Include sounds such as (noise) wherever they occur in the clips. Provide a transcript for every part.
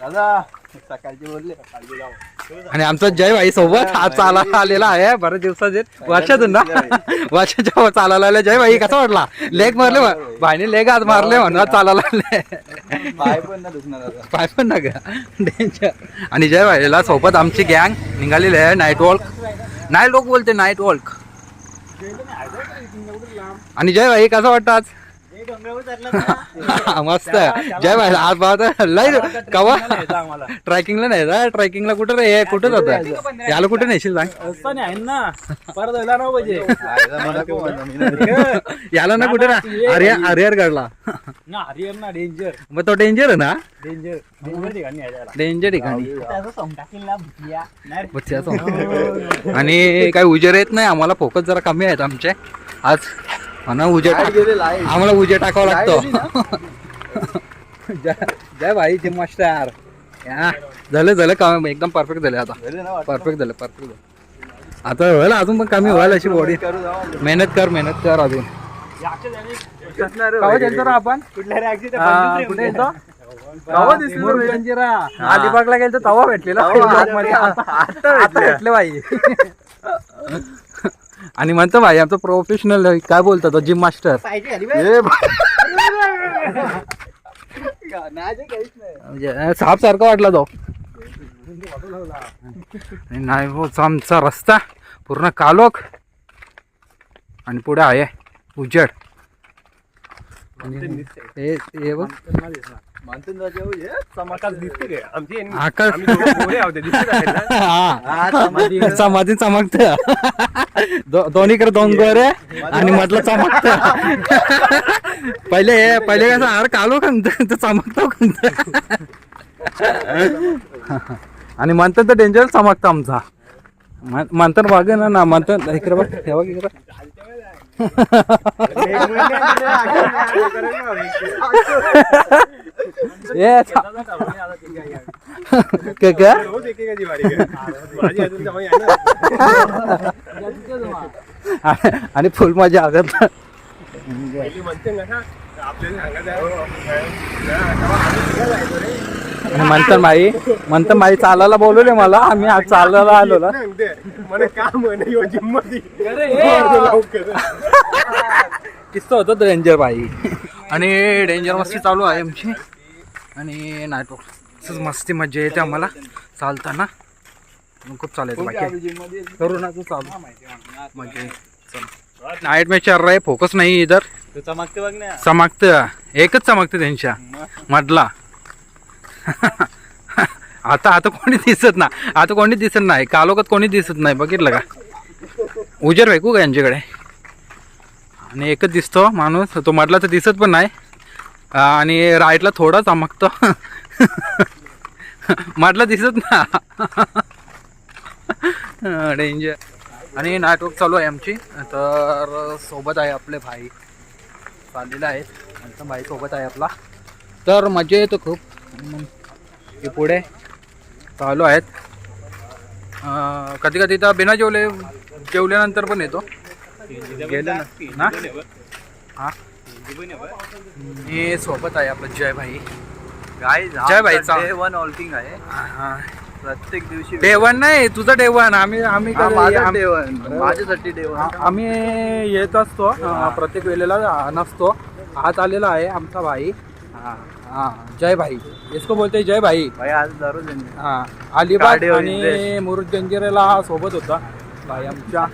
दादा सकाळची बोलले सकाळची जाऊ. आणि आमचा जय भाई सोबत हा चालायला आलेला आहे बऱ्याच दिवसाचे वर्षातून ना? (laughs) वर्षाच्या चालायला आले जय भाई कसा वाटला? लेग मारले भाईने लेग आज मारले म्हणून चालायला आले पाय पण ना दुखणार पाय पण ना का डेंजर आणि जय भाईला सोबत आमची गँग निघालेली आहे नाईट वॉक नाईट वॉक बोलते नाईट वॉक आणि जय भाई कसं वाटतं आज? (laughs) मस्त. जय भाई आज पाहता. लय कवा? ट्रॅकिंगला नाही जा ट्रॅकिंगला कुठं रे? हे कुठं जात याला कुठे नेशील सांग. आहे ना. परत (laughs) नाही. याला ना कुठे ना अरियर अरियर काढला ना हरियर ना डेंजर मग तो डेंजर आहे ना? डेंजर डेंजर ठिकाणी ना. बच्च्याचं. आणि काही उजेड येत नाही. आम्हाला फोकस जरा कमी आहेत आमचे. आज लाइट गेली, लाइट. आम्हाला उजेड टाकावा लाइट लागतो. जय जय भाई जिम मास्टर. या. झालं झालं काम एकदम परफेक्ट झाले आता. गेले ना वाटतं. परफेक्ट झालं परफेक्ट झालं. आता व्हायला अजून पण कमी व्हायला अशी बॉडी करू जाऊ. मेहनत कर मेहनत कर अजून. आपण? कुठल्या रे हा, येतो? दिसलो रे? अलिबागला तवा भेटलेला. तवा. vlog मध्ये. आता- भेटले. भेटले बाई आणि म्हणतो भाई आमचं प्रोफेशनल काय बोलतात जिम मास्टर पाहिजे खाली बे. ए बाई. नाही ते काहीच नाही. म्हणजे साप सारखा वाटला तो नाही हो आमचा रस्ता पूर्ण कालोख आणि पुढे आहे उजेड हे हे बघ ए, चमकात हा, हा दोन्हीकडे दोन गोरे आणि म्हटलं चमकत पहिले हे पहिले कसं अरे कालो खंत चमकतो खंत आणि म्हणतात तर डेंजर चमकतं आमचा म्हण- म्हणतात बघ ना ना म्हणतात इकडे बघ हे बघ इकडे काय आणि फुल मजा आगत आणि माई म्हणतात माई चालायला बोलवले मला आम्ही आज चालायला आलो ना. किस्सा होतो डेंजर बाई आणि डेंजर मस्ती चालू आहे आमची. आणि नाईट मस्ती मजा येते आम्हाला. चालताना. खूप चालायचं बाकी. करोनाचं चालू. म्हणजे नाईट मॅच चल रहा है फोकस नाही इधर. चमकते बघ ना. चमकत. एकच चमकते त्यांच्या. मधला. आता आता कोणी दिसत ना. आता कोणी दिसत नाही. कालोखात कोणी दिसत नाही. बघितलं का? उजेड भेकू का यांच्याकडे? आणि एकच दिसतो माणूस. तो मधला तर दिसत पण नाही. आणि राईटला थोडा चमकतो. मधला दिसत ना. डेंजर आणि नाटवर्क चालू आहे आमची. तर सोबत आहे आपले भाई. चाललेले आहेत. आमचा भाई सोबत आहे आपला. तर मजा येतो खूप हे पुढे चालू आहेत. कधी कधी तर बिना जेवले जेवल्यानंतर पण येतो. गेले ना? हा? हे सोबत आहे आपलं जय भाई Guys, जय बाईचा. day one walking आहे. हा प्रत्येक दिवशी डेवन नाही तुझं डेवन आम्ही आम्ही हा, कधी- माझा आम- day one. माझ्यासाठी one. आ- आम्ही येत असतो अं, प्रत्येक वेळेला नसतो. आज आलेला आहे आमचा भाई. हा, हा, जय भाई इसको बोलते जय भाई भाई आज दररोज येणार. हा अलिबाग आणि इंटरेस्ट. मुरुड जंजिरेला सोबत होता. भाई आमच्या.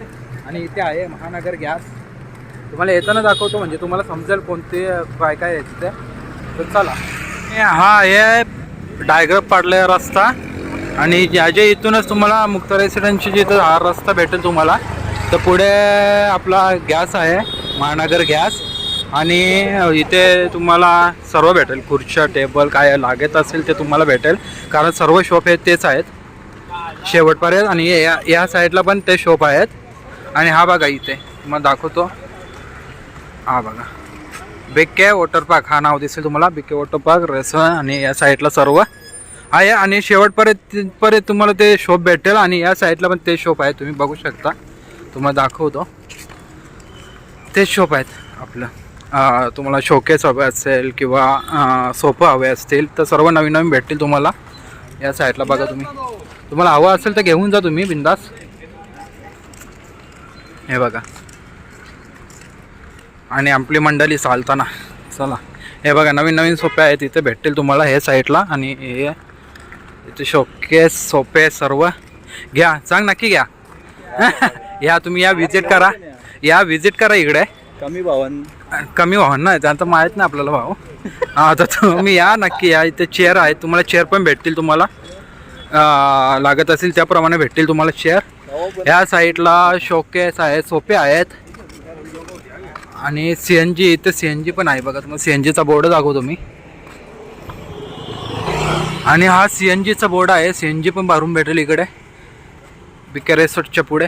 आणि इथे आहे महानगर गॅस. तुम्हाला येताना दाखवतो म्हणजे तुम्हाला समजेल कोणते काय काय आहे ते तर चला. हे हा हे डायग्राफ पाडलाय रस्ता. आणि ज्याच्या इथूनच तुम्हाला मुक्त रेसिडेन्सी जिथं हा रस्ता भेटेल तुम्हाला तर पुढे आपला गॅस आहे महानगर गॅस. आणि इथे तुम्हाला सर्व भेटेल खुर्च्या टेबल काय लागत असेल ते तुम्हाला भेटेल. कारण सर्व शॉप हे तेच आहेत. शेवटपर्यंत आणि या या साईडला पण ते शॉप आहेत. आणि हा बघा इथे तुम्हाला दाखवतो. हा बघा. बिक्के वॉटर पार्क हा नाव दिसेल तुम्हाला. बिके वॉटर पार्क रेस्टॉरंट आणि या साईडला सर्व. आहे आणि शेवटपर्यंत पर्यंत तुम्हाला ते शॉप भेटेल आणि या साईडला पण ते शॉप आहे. तुम्ही बघू शकता. तुम्हाला दाखवतो. तेच शॉप आहेत आपलं. तुम्हाला शोकेस हवे असेल किंवा सोफा हवे असतील तर सर्व नवीन नवीन भेटतील तुम्हाला. या साईडला बघा तुम्ही. तुम्हाला हवं असेल तर घेऊन जा तुम्ही बिंदास. हे बघा. आणि आपली मंडळी चालताना. चला. हे बघा नवीन नवीन सोपे आहेत इथे भेटतील तुम्हाला हे साईडला आणि हे इथे शोकेस सोपे सर्व घ्या. सांग नक्की घ्या. (laughs) या तुम्ही या विजिट करा. या विजिट करा इकडे. कमी भावन. कमी भाव ना त्यांचा माहीत नाही आपल्याला भाव. हा तर तुम्ही या नक्की या इथे चेअर आहेत. तुम्हाला चेअर पण भेटतील तुम्हाला. लागत असेल त्याप्रमाणे भेटतील तुम्हाला चेअर या साईडला शोकेस आहेत सोपे आहेत. आणि सी एन जी इथे सी एन जी पण आहे बघा तुम्हाला सी एन जीचा बोर्ड दाखवतो मी. आणि हा सी एन जीचा बोर्ड आहे सी एन जी पण भरून भेटेल इकडे बिके रेसॉर्टच्या पुढे.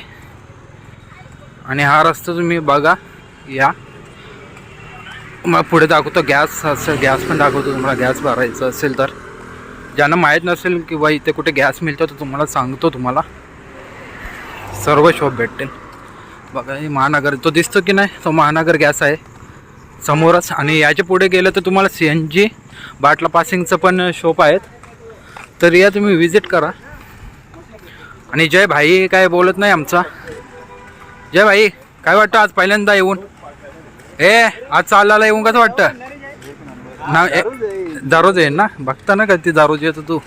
आणि हा रस्ता तुम्ही बघा या. मग पुढे दाखवतो गॅस असं गॅस पण दाखवतो तुम्हाला गॅस भरायचं असेल तर. ज्यांना माहीत नसेल किंवा इथे कुठे गॅस मिळतो तर तुम्हाला सांगतो तुम्हाला. सर्व शॉप भेटतील. बघा हे महानगर तो दिसतो की नाही? तो महानगर गॅस आहे. समोरच आणि याच्यापुढे गेलं तर तुम्हाला सी एन जी बाटला पासिंगचं पण शॉप आहेत. तर या तुम्ही विजिट करा. आणि जय भाई काय बोलत नाही आमचा? जय भाई काय वाटतं आज पहिल्यांदा येऊन? ए आज चालला येऊन कसं वाटतं? ना ए, दररोज येईल ना? बघता ना कधी दारोज येतो तू.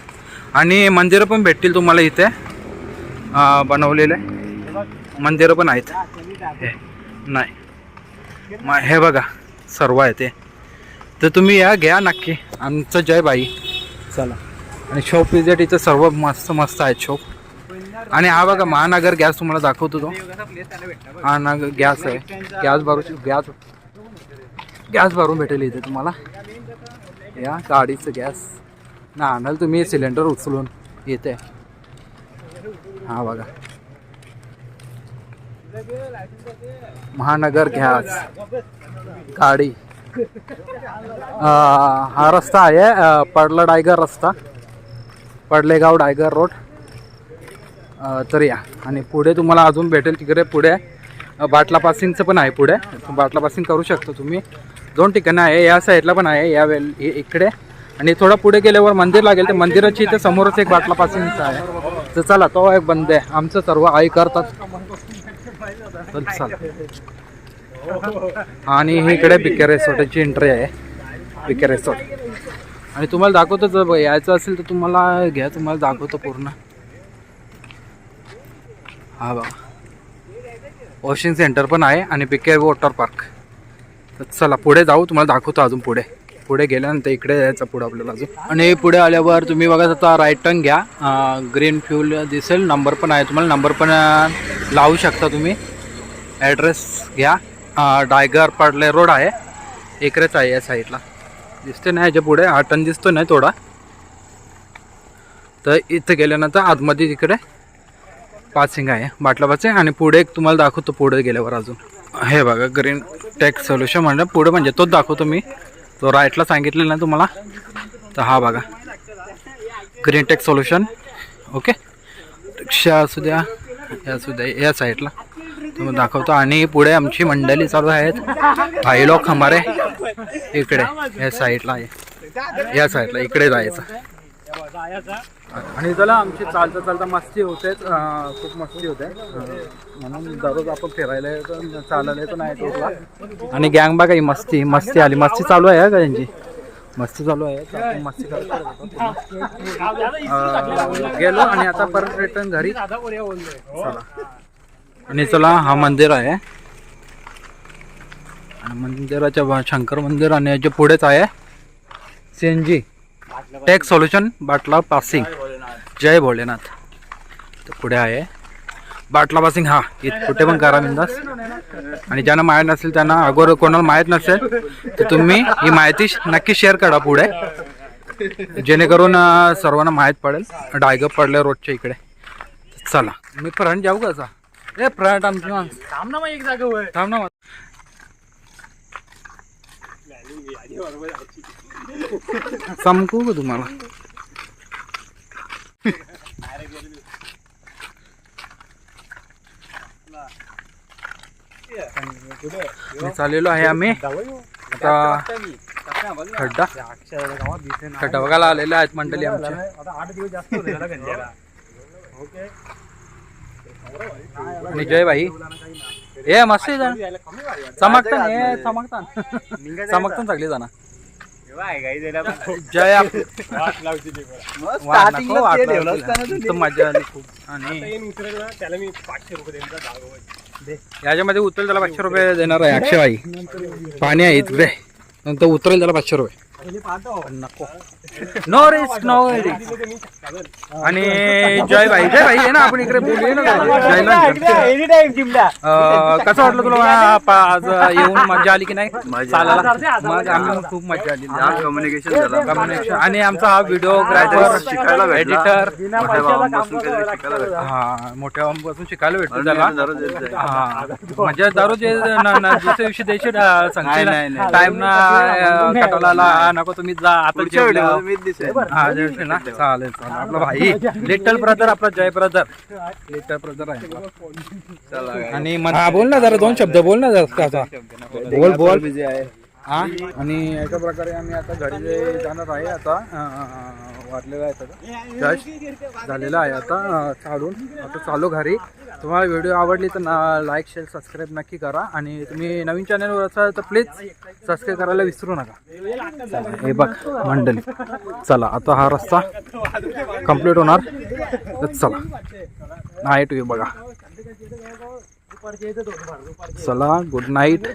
आणि मंदिरं पण भेटतील तुम्हाला इथे. अं, बनवलेले मंदिरं पण आहेत. हे नाही. मग हे बघा सर्व आहे ते. तर तुम्ही या घ्या नक्की. आमचं जय बाई. चला. आणि शॉप विजिट इथं सर्व मस्त मस्त आहेत शॉप. आणि हा बघा महानगर गॅस तुम्हाला दाखवतो तो. महानगर गॅस आहे. गॅस भरू गॅस गॅस भरून भेटेल इथे तुम्हाला. या गाडीचं गॅस. ना आणाल तुम्ही सिलेंडर उचलून. येते हा बघा. महानगर घ्यास गाडी. हा रस्ता आहे पडला डायगर रस्ता. पडलेगाव डायगर रोड. तर या. आणि पुढे तुम्हाला अजून भेटेल तिकडे पुढे. बाटला पासिंगचं पण आहे पुढे. बाटला पासिंग करू शकता तुम्ही. दोन ठिकाणं आहे या साईडला पण आहे या वेल इकडे. आणि थोडा पुढे गेल्यावर मंदिर लागेल तर मंदिराची इथे समोरच एक बाटला पासिंगचा आहे. तर चला तो एक बंद आहे. आमचं सर्व आई करतात. चल चला. आणि ही इकडे बिके रेसॉर्टची एंट्री आहे. बिके रेसॉर्ट. आणि तुम्हाला दाखवतो जर यायचं असेल तर तुम्हाला घ्या तुम्हाला दाखवतो पूर्ण. हा बघा. वॉशिंग सेंटर पण आहे आणि बिके वॉटर पार्क. तर चला पुढे जाऊ तुम्हाला दाखवतो अजून पुढे. पुढे गेल्यानंतर इकडे यायचं पुढे आपल्याला अजून. आणि पुढे आल्यावर तुम्ही बघा आता राईट टर्न घ्या. ग्रीन फ्यूल दिसेल नंबर पण आहे. तुम्हाला नंबर पण लावू शकता तुम्ही. ॲड्रेस घ्या. डायगर पाडले रोड आहे. इकडेच आहे या साईडला दिसते नाही याच्यापुढे. आटन दिसतो नाही थोडा. तर इथं गेल्यानंतर आतमध्ये तिकडे पासिंग आहे. बाटला पासिंग आणि पुढे एक तुम्हाला दाखवतो पुढे गेल्यावर अजून. हे बघा ग्रीन टेक सोल्युशन म्हणजे पुढे म्हणजे तोच दाखवतो मी. तो राईटला सांगितलेला ना तुम्हाला. तर हा बघा. Green tech solution okay rickshaw असू द्या या असू द्या या साईडला दाखवतो. आणि पुढे आमची मंडळी चालू आहेत. भाई लोक हमारे. इकडे या साईडला आहे. या साईडला इकडे जायचं. आणि चला आमची चालता चालता मस्ती होते. खूप मस्ती होते. म्हणून दररोज आपण फिरायला चालायला येतो नाही टूरला आणि गँग बघा ही मस्ती मस्ती आली. मस्ती चालू आहे का त्यांची मस्ती चालू आहे. मस्ती गेलो आणि आता परत रिटर्न घरी. चला. आणि चला हा मंदिर आहे. आणि मंदिराच्या शंकर मंदिर आणि याच्या पुढेच आहे. सीएनजी टेक सोल्युशन बाटला पासिंग जय भोलेनाथ. तर पुढे आहे. बाटला पासिंग हा. इथं कुठे पण करा बिंदास. आणि ज्यांना माहीत नसेल त्यांना अगोदर कोणाला माहीत नसेल तर तुम्ही ही माहिती नक्की शेअर करा पुढे. जेणेकरून सर्वांना माहीत पडेल. डायगर पडले रोडच्या इकडे. चला. मी फ्रंट जाऊ का ए फ्रंट आमची माणसं थांब ना मग एक जागेवर थांब ना चमकू का तुम्हाला? चाललेलो आहे आम्ही. आता खड्डा. खड्डा बघायला आलेले आहेत मंडळी आमचे. आठ दिवस जास्त होते त्याला गंजाला ओके आणि जय भाई ए मस्त आहे जण. चमकतान हे चमकतान चमकतान सगळी जण जय मजा आली खूप. आणि त्याला मी पाचशे रुपये याच्यामध्ये उतरेल त्याला पाचशे रुपये देणार आहे अक्षय भाई पाणी आहे इकडे नंतर उतरेल त्याला पाचशे रुपये. पण नको नो रिस्क नो रिस्क आणि जय भाई जय भाई आहे ना आपण इकडे बोलूया ना जरा. जयला एनी टाइम जिमला. अं, कसं वाटलं तुला आज येऊन मजा आली की नाही? मजा चालायला? मग आम्ही खूप मजा आली. कम्युनिकेशन झालं. कम्युनिकेशन आणि आमचा हा व्हिडिओ काहीतरी शिकायला भेटलं. एडिटर मोठ्या भावांपासून काहीतरी शिकायला भेटलं. हा मोठ्या पासून शिकायला भेटतो त्याला. हा म्हणजे दररोज ये- न- न- दुसऱ्या दिवशी द्यायचे नाही, नाही, नाही. टाइम ना अं, कटवला नको तुम्ही जा आता हा जेवशील ना? चालेल चालेल. आपला भाई. लिटल ब्रदर आपला जय ब्रदर लिटल ब्रदर आहे. आपला. आणि मन- हा बोल ना जरा दोन शब्द बोल ना जरा बोल बोल. बिझी आहे. हा? आणि अशा प्रकारे आम्ही आता घरी जाणार आहे आता अं, आहे आता जस्ट झालेला आहे आता चालून. आता चालू घरी. तुम्हाला व्हिडिओ आवडली तर लाईक शेअर सबस्क्राईब नक्की करा. आणि तुम्ही नवीन चॅनलवर असाल तर प्लीज सबस्क्राईब करायला विसरू नका. चला, हे बघ मंडळी. चला आता हा रस्ता कंप्लीट होणार. तर चला. नाईट व्यू बघा. चला गुड नाईट